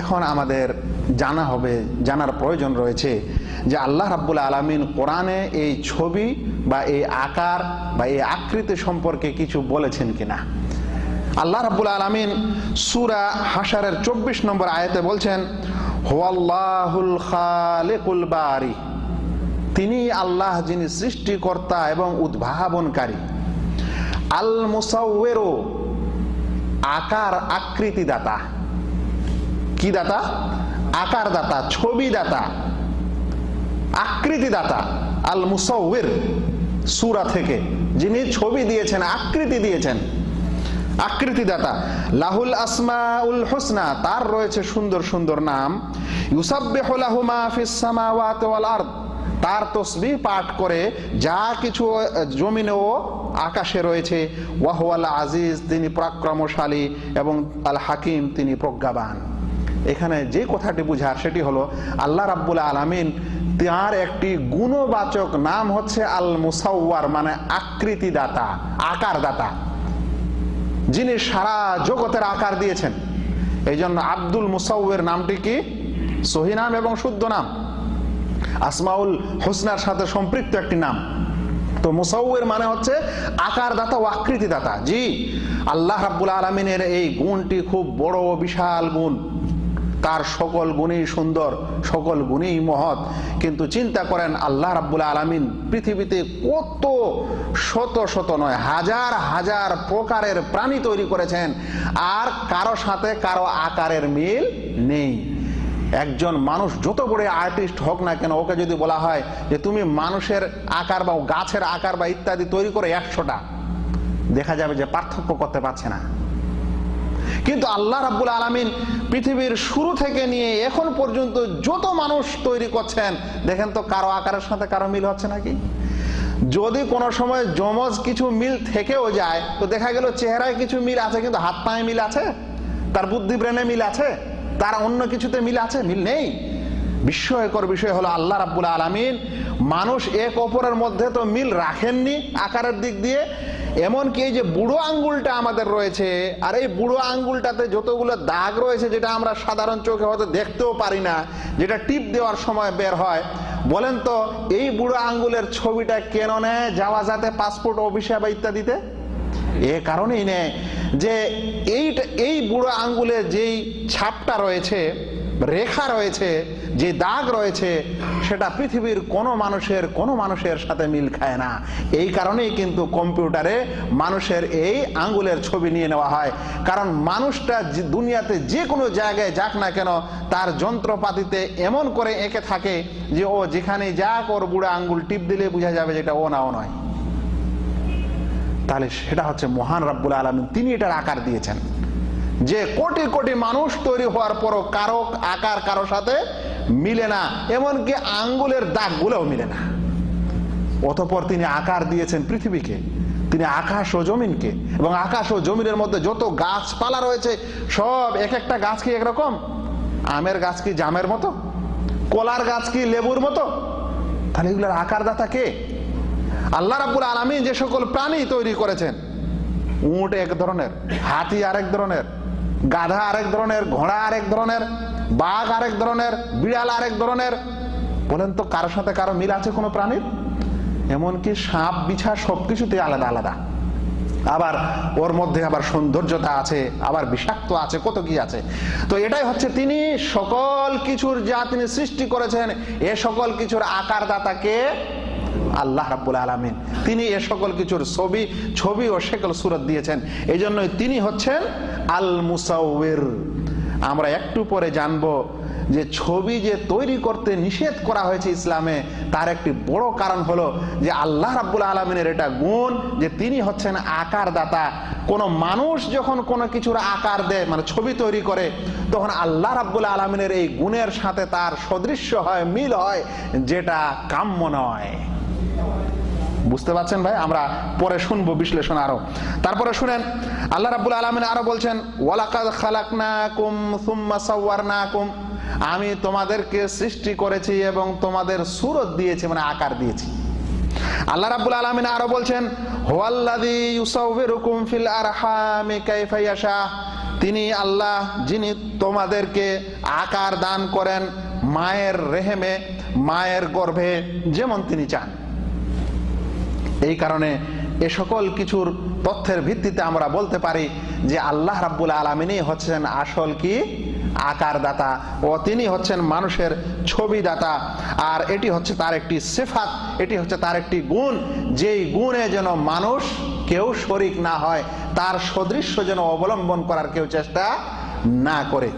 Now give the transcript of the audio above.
এখন আমাদের জানা হবে, জানার প্রয়োজন রয়েছে যে আল্লাহ রাব্বুল আলামিন কোরআনে এই ছবি বা এই আকার বা এই আকৃতি সম্পর্কে কিছু বলেছেন কিনা। আল্লাহ রাব্বুল আলামিন সুরা হাসারের চব্বিশ নম্বর আয়াতে বলছেন বারি। তিনি আল্লাহ যিনি সৃষ্টিকর্তা এবং উদ্ভাবনকারী। আল মুসাউয়েরো আকার আকৃতি দাতা কি দাতা? আকার দাতা ছবি দাতা আকৃতি দাতা আল মুসাউয়ের সুরা থেকে। যিনি ছবি দিয়েছেন, আকৃতি দিয়েছেন। আকৃতি দাতা লাহুল আসমাউল হোসনা, তার রয়েছে সুন্দর সুন্দর নাম। তার তসবি পাঠ করে যা কিছু জমিনে ও আকাশে রয়েছে। ওয়াহওয়াল আজিজ, তিনি পরাক্রমশালী এবং আল হাকিম তিনি প্রজ্ঞাবান। এখানে যে কথাটি বুঝার সেটি হলো, আল্লাহ রাব্বুল আলামিন তার একটি গুণবাচক নাম হচ্ছে আল মুসাওয়ার মানে আকৃতি দাতা আকার দাতা যিনি সারা জগতের আকার দিয়েছেন। এই জন্য আব্দুল মুসাউয়ের নামটি কি? সহি নাম এবং শুদ্ধ নাম। আসমাউল হোসনার সাথে সম্পৃক্ত একটি নাম। তো মুসাউয়ের মানে হচ্ছে আকার দাতা ও আকৃতি দাতা জি, আল্লাহ রাব্বুল আলমিনের এই গুণটি খুব বড় বিশাল গুণ। তার সকল গুণেই সুন্দর, সকল গুণেই মহৎ। কিন্তু চিন্তা করেন, আল্লাহ রাব্বুল আলমিন পৃথিবীতে কত শত শত নয়, হাজার হাজার প্রকারের প্রাণী তৈরি করেছেন। আর কারও সাথে কারও আকারের মিল নেই। একজন মানুষ যত বড় আর্টিস্ট হোক না কেন, ওকে যদি বলা হয় যে তুমি মানুষের আকার বা গাছের আকার বা ইত্যাদি তৈরি করে একশোটা, দেখা যাবে যে পার্থক্য করতে পারছে না। কিন্তু আল্লাহ রাব্বুল আলমিন পৃথিবীর শুরু থেকে নিয়ে এখন পর্যন্ত যত মানুষ তৈরি করছেন, দেখেন তো কারও আকারের সাথে কারও মিল হচ্ছে নাকি? যদি কোনো সময় জমজ কিছু মিল থেকেও যায়, তো দেখা গেল চেহারায় কিছু মিল আছে, কিন্তু হাত পায়ে মিল আছে? তার বুদ্ধি ব্রেনে মিল আছে? তার অন্য কিছুতে মিল আছে? মিল নেই। বিস্ময়কর বিষয় হলো আল্লাহ রাব্বুল আলমিন মানুষ এক অপরের মধ্যে তো মিল রাখেননি আকারের দিক দিয়ে। এমনকি এই যে বুড়ো আঙ্গুলটা আমাদের রয়েছে, আর এই বুড়ো আঙ্গুলটাতে যতগুলো দাগ রয়েছে যেটা আমরা সাধারণ চোখে হয়তো দেখতেও পারি না, যেটা টিপ দেওয়ার সময় বের হয়। বলেন তো, এই বুড়ো আঙ্গুলের ছবিটা কেন নেয়? যাওয়া যাতে পাসপোর্ট, অফিসে বা ইত্যাদিতে? এ কারণেই নেয় যে এইটা এই বুড়ো আঙ্গুলে যেই ছাপটা রয়েছে, রেখা রয়েছে, যে দাগ রয়েছে, সেটা পৃথিবীর কোনো মানুষের কোনো মানুষের সাথে মিল খায় না। এই কারণেই কিন্তু কম্পিউটারে মানুষের এই আঙ্গুলের ছবি নিয়ে নেওয়া হয়। কারণ মানুষটা দুনিয়াতে যে কোনো জায়গায় যাক না কেন, তার যন্ত্রপাতিতে এমন করে এঁকে থাকে যে, ও যেখানে যাক, ওর বুড়ো আঙ্গুল টিপ দিলে বোঝা যাবে যেটা ও না, ও নয়। তাহলে সেটা হচ্ছে মহান রাব্বুল আলমিন, তিনি এটার আকার দিয়েছেন। যে কোটি কোটি মানুষ তৈরি হওয়ার পরও কারও আকার কারও সাথে মিলে না, এমনকি আঙ্গুলের দাগগুলোও মিলে না। অতপর তিনি আকার দিয়েছেন পৃথিবীকে, তিনি আকাশ ও জমিনকে, এবং আকাশ ও জমিনের মধ্যে যত গাছপালা রয়েছে, সব এক একটা গাছ কি একরকম? আমের গাছ কি জামের মতো? কলার গাছ কি লেবুর মতো? তাহলে এগুলোর আকার দাতা কে? আল্লাহ রাব্বুল আলমী যে সকল প্রাণী তৈরি করেছেন, উঁট এক ধরনের, হাতি আরেক ধরনের, গাধা আরেক ধরনের, ঘোড়া আরেক ধরনের, বাঘ আরেক ধরনের, বিড়াল আরেক ধরনের, বলেন তো কারোর সাথে কারও মিল আছে কোনো প্রাণীর? এমনকি সাপ, বিছা সবকিছুতে আলাদা আলাদা। আবার ওর মধ্যে আবার সৌন্দর্যতা আছে, আবার বিষাক্ত আছে, কত কি আছে। তো এটাই হচ্ছে তিনি সকল কিছুর যা তিনি সৃষ্টি করেছেন, এ সকল কিছুর আকার দাতাকে আল্লাহ রাব্বুল আলমিন। তিনি এ সকল কিছুর ছবি ছবি ও সেকল সুরত দিয়েছেন। এই জন্যই তিনি হচ্ছেন আল মুসাউর আমরা একটু পরে জানব যে ছবি যে তৈরি করতে নিষেধ করা হয়েছে ইসলামে, তার একটি বড় কারণ হলো যে আল্লাহ রাব্বুল আলমিনের এটা গুণ যে তিনি হচ্ছেন আকার দাতা কোনো মানুষ যখন কোনো কিছুর আকার দেয় মানে ছবি তৈরি করে, তখন আল্লাহ রাব্বুল আলমিনের এই গুণের সাথে তার সদৃশ্য হয়, মিল হয়, যেটা কাম্য নয়। বুঝতে পারছেন ভাই? আমরা পরে শুনব বিশ্লেষণ আরও। তারপরে শুনেন, আল্লাহ রাব্বুল আলমিন আরও বলছেন সুম্মা আমি তোমাদেরকে সৃষ্টি করেছি এবং তোমাদের সুরত দিয়েছি মানে আকার দিয়েছি। আল্লাহ রাব্বুল আলামিন আরও বলছেন তিনি আল্লাহ, যিনি তোমাদেরকে আকার দান করেন মায়ের রেহেমে, মায়ের গর্ভে, যেমন তিনি চান। এই কারণে এ সকল কিছুর তথ্যের ভিত্তিতে আমরা বলতে পারি যে আল্লাহ রাব্বুল আলমিনই হচ্ছেন আসল কি? আকার দাতা ও তিনি হচ্ছেন মানুষের ছবি দাতা আর এটি হচ্ছে তার একটি সেফাত, এটি হচ্ছে তার একটি গুণ। যেই গুণে যেন মানুষ কেউ শরিক না হয়, তার সদৃশ্য যেন অবলম্বন করার কেউ চেষ্টা না করে।